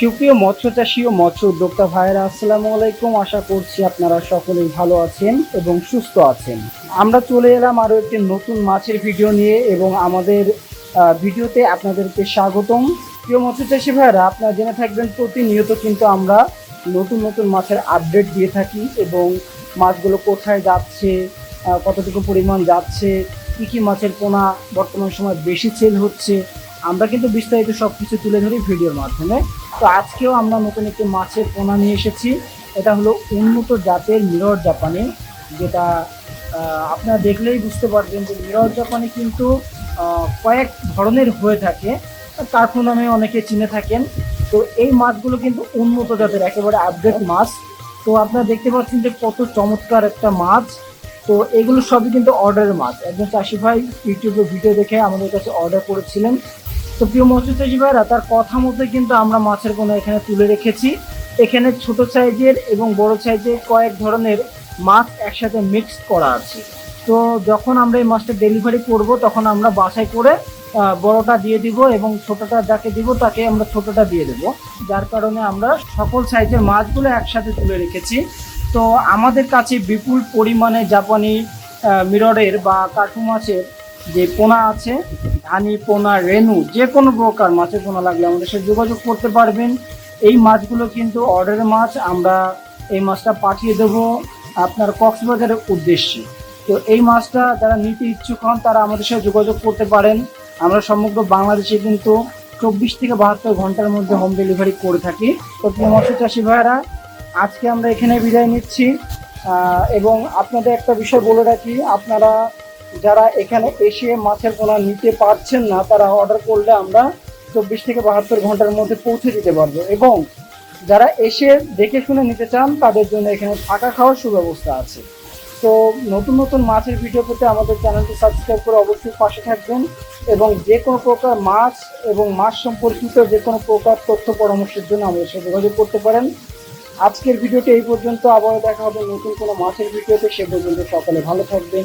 সুপ্রিয় মৎস্য চাষী ও মৎস্য উদ্যোক্তা ভাইয়েরা, আসসালামু আলাইকুম। আশা করছি আপনারা সকলেই ভালো আছেন এবং সুস্থ আছেন। আমরা চলে এলাম আরও একটি নতুন মাছের ভিডিও নিয়ে এবং আমাদের ভিডিওতে আপনাদেরকে স্বাগতম। প্রিয় মৎস্য চাষী ভাইয়েরা, আপনারা জেনে থাকবেন প্রতিনিয়ত কিন্তু আমরা নতুন নতুন মাছের আপডেট দিয়ে থাকি এবং মাছগুলো কোথায় যাচ্ছে কতটুকু পরিমাণ যাচ্ছে, কী কী মাছের পোনা বর্তমান সময় বেশি সেল হচ্ছে, আমরা কিন্তু বিস্তারিত সব কিছু তুলে ধরি ভিডিওর মাধ্যমে। তো আজকেও আমরা নতুন একটি মাছের পোনা নিয়ে এসেছি। এটা হলো উন্নত জাতের মিরর জাপানি, যেটা আপনারা দেখলেই বুঝতে পারবেন যে মিরর জাপানি কিন্তু কয়েক ধরনের হয়ে থাকে কার্টুন নামে অনেকে চিনে থাকেন। তো এই মাছগুলো কিন্তু উন্নত জাতের, একেবারে আপডেট মাছ। তো আপনারা দেখতে পাচ্ছেন যে কত চমৎকার একটা মাছ। তো এগুলো সবই কিন্তু অর্ডারের মাছ। একজন চাষি ভাই ইউটিউবে ভিডিও দেখে আমাদের কাছে অর্ডার করেছিলেন। তো প্রিয় মৎস্যচাষি ভাইরা তার কথা মতো কিন্তু আমরা মাছের কোনো এখানে তুলে রেখেছি। এখানে ছোট সাইজের এবং বড় সাইজের কয়েক ধরনের মাছ একসাথে মিক্স করা আছে। তো যখন আমরা এই মাছটা ডেলিভারি করব, তখন আমরা বাসায় করে বড়টা দিয়ে দিব এবং ছোটটা যাকে দিব তাকে আমরা ছোটটা দিয়ে দেব। যার কারণে আমরা সকল সাইজের মাছগুলো একসাথে তুলে রেখেছি। তো আমাদের কাছে বিপুল পরিমাণে জাপানি মিররের বা কাঠু মাছের যে পোনা আছে, ধানি পোনা, রেনু, যে কোনো প্রকার মাছের পোনা লাগলে আমাদের সাথে যোগাযোগ করতে পারবেন। এই মাছগুলো কিন্তু অর্ডারের মাছ, আমরা এই মাছটা পাঠিয়ে দেব আপনার কক্সবাজারের উদ্দেশ্যে। তো এই মাছটা যারা নিতে ইচ্ছুক হন, তারা আমাদের সাথে যোগাযোগ করতে পারেন। আমরা সমগ্র বাংলাদেশে কিন্তু চব্বিশ থেকে বাহাত্তর ঘণ্টার মধ্যে হোম ডেলিভারি করে থাকি। তো প্রিয় মৎস্য চাষি ভাইয়েরা, আজকে আমরা এখানে বিদায় নিচ্ছি। এবং আপনাদের একটা বিষয় বলে রাখি, আপনারা যারা এখানে এসে মাছের পোনা নিতে পারছেন না, তারা অর্ডার করলে আমরা চব্বিশ থেকে বাহাত্তর ঘণ্টার মধ্যে পৌঁছে দিতে পারব। এবং যারা এসে দেখে শুনে নিতে চান, তাদের জন্য এখানে থাকা খাওয়ার সুব্যবস্থা আছে। তো নতুন নতুন মাছের ভিডিও পেতে আমাদের চ্যানেলটি সাবস্ক্রাইব করে অবশ্যই পাশে থাকবেন এবং যে কোনো প্রকার মাছ এবং মাছ সম্পর্কিত যে কোনো প্রকার তথ্য পরামর্শের জন্য আমাদের সাথে যোগাযোগ করতে পারেন। আজকের ভিডিওটি এই পর্যন্ত, আবারও দেখা হবে নতুন কোনো মাছের ভিডিওতে সে পর্যন্ত সকলে ভালো থাকবেন।